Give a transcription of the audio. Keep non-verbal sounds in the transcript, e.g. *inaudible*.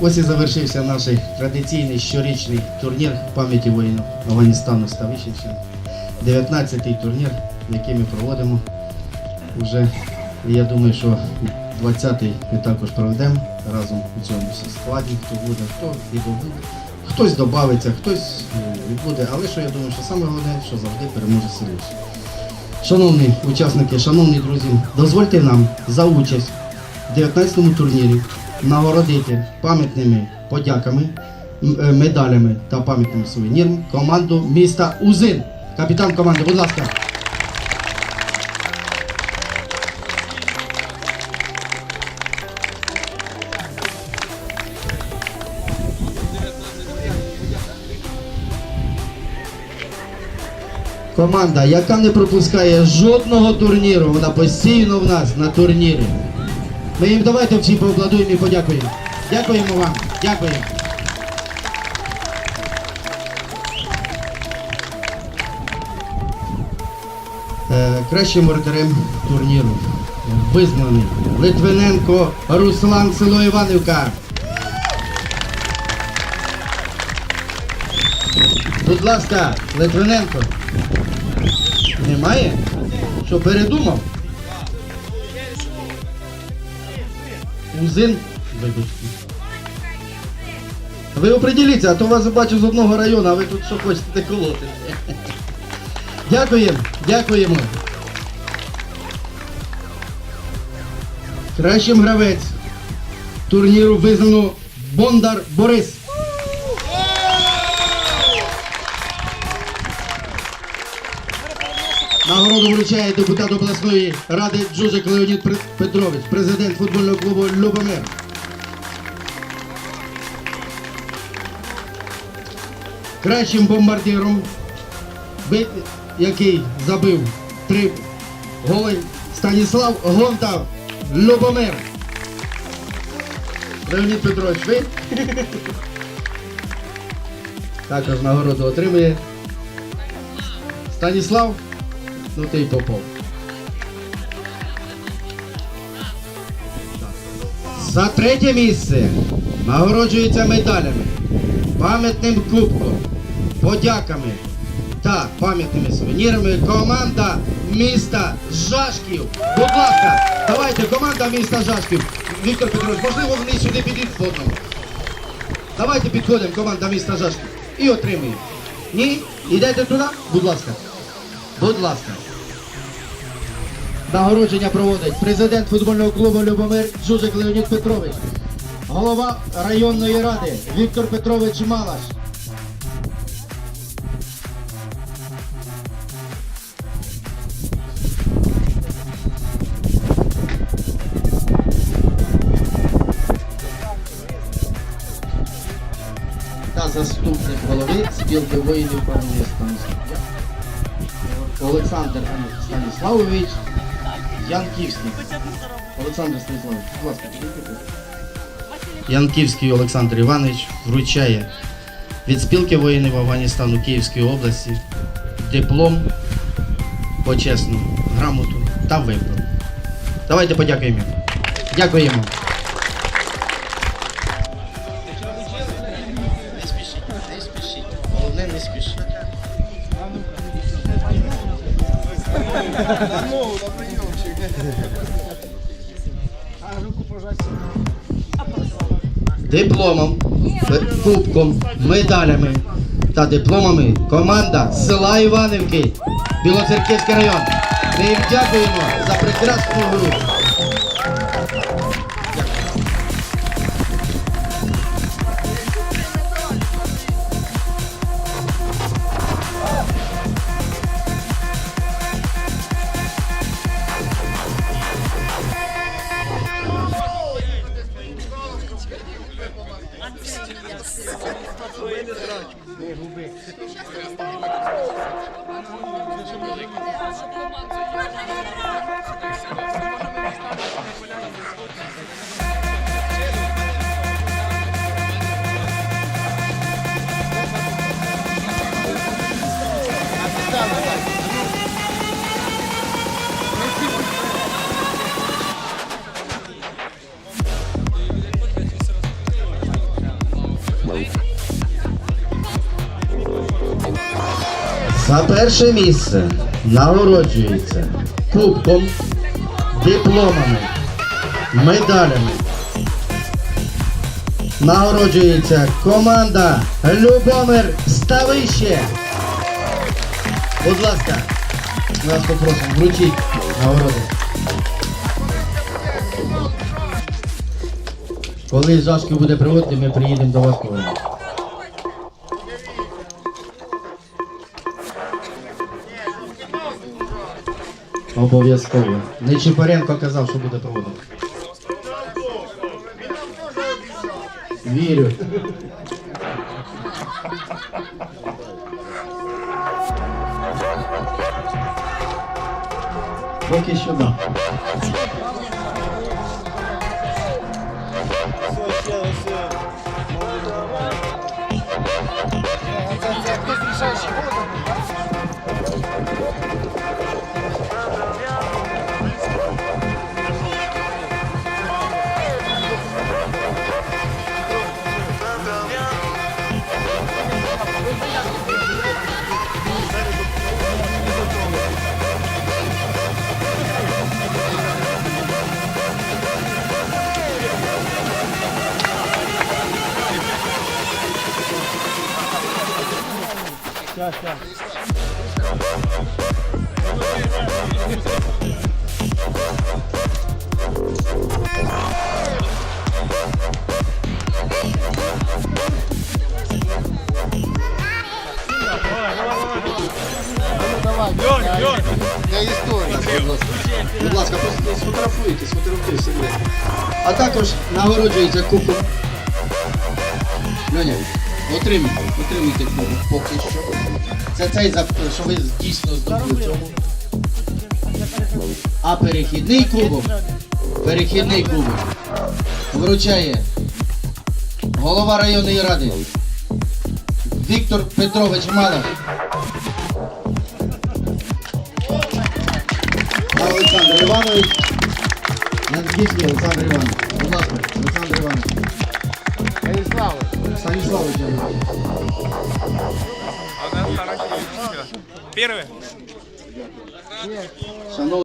Ось і завершився наш традиційний щорічний турнір пам'яті воїнів Афганістану Ставищенщини. 19-й турнір, який ми проводимо. Уже, і я думаю, що 20-й ми також проведемо разом у цьому складі, хто буде, хто і буде. Хтось додається, хтось е, буде, але що я думаю, що саме головне, що завжди переможе сильніше. Шановні учасники, шановні друзі, дозвольте нам за участь в 19-му турнірі нагородити пам'ятними подяками, е, медалями та пам'ятним сувеніром команду міста Узин. Капітан команди, будь ласка. Команда, яка не пропускає жодного турніру, вона постійно в нас на турнірі. Ми їм давайте всі поаплодуємо і подякуємо. Дякуємо вам. Дякуємо. Е, кращим воротарем турніру визнаний Литвиненко Руслан Село Іванівка. Будь ласка, Литвиненко. Немає? Що передумав? Узин? Вибачте. Ви оприділіться, а то вас бачу з одного району, а ви тут що хочете колоти. Дякуємо, дякуємо. Кращим гравець турніру визнано Бондар Борис. Нагороду вручає депутат обласної ради Джузик Леонід Петрович, президент футбольного клубу Любомир. Кращим бомбардиром, який забив три голи, Станіслав Гонтав, Любомир. Леонід Петрович, ви? *laughs* Також нагороду отримує Станіслав. Ну ти й попов. За третє місце нагороджується медалями, пам'ятним кубком, подяками та пам'ятними сувенірами команда міста Жашків. Будь ласка, давайте команда міста Жашків. Віктор Петрович, можливо, вони сюди підійдуть по. Давайте підходимо, команда міста Жашків. І отримуємо. Ні? Йдете туди? Будь ласка. Будь ласка. Нагородження проводить президент футбольного клубу Любомир Джузик Леонід Петрович, голова районної ради Віктор Петрович Малаш. Та заступник голови спілки воїнів пам'яті Станіслав. Олександр Станіславович Янківський. Олександр Станіславович, будь ласка. Янківський Олександр Іванович вручає від спілки воїнів Афганістану Київської області диплом, почесну грамоту та виплату. Давайте подякуємо. Дякуємо. Дипломом, кубком, медалями та дипломами команда села Іванівки, Білоцерківський район. Ми їм дякуємо за прекрасну гру. Derrubei. Сейчас не стало. life. За перше місце нагороджується кубком, дипломами, медалями. Нагороджується команда Любомир Ставище. Будь ласка, вас попросимо, вручіть нагороди. Коли Жашків буде приводити, ми приїдемо до вас Обов'язково. Нечипаренко казав, що буде проводити. Вірю. Поки що да. Для історії. Будь. А також нагороджується кубок. Льоня, отримуйте, отримуйте кубок поки що. Це цей, що ви дійсно здобули цьому. А перехідний кубок, перехідний кубок вручає голова районної ради Віктор Петрович Малов. Олександр Іванович. Янківський Олександр Іванович. Будь ласка, Олександр Іванович. Станіславе. Станіславович Первый.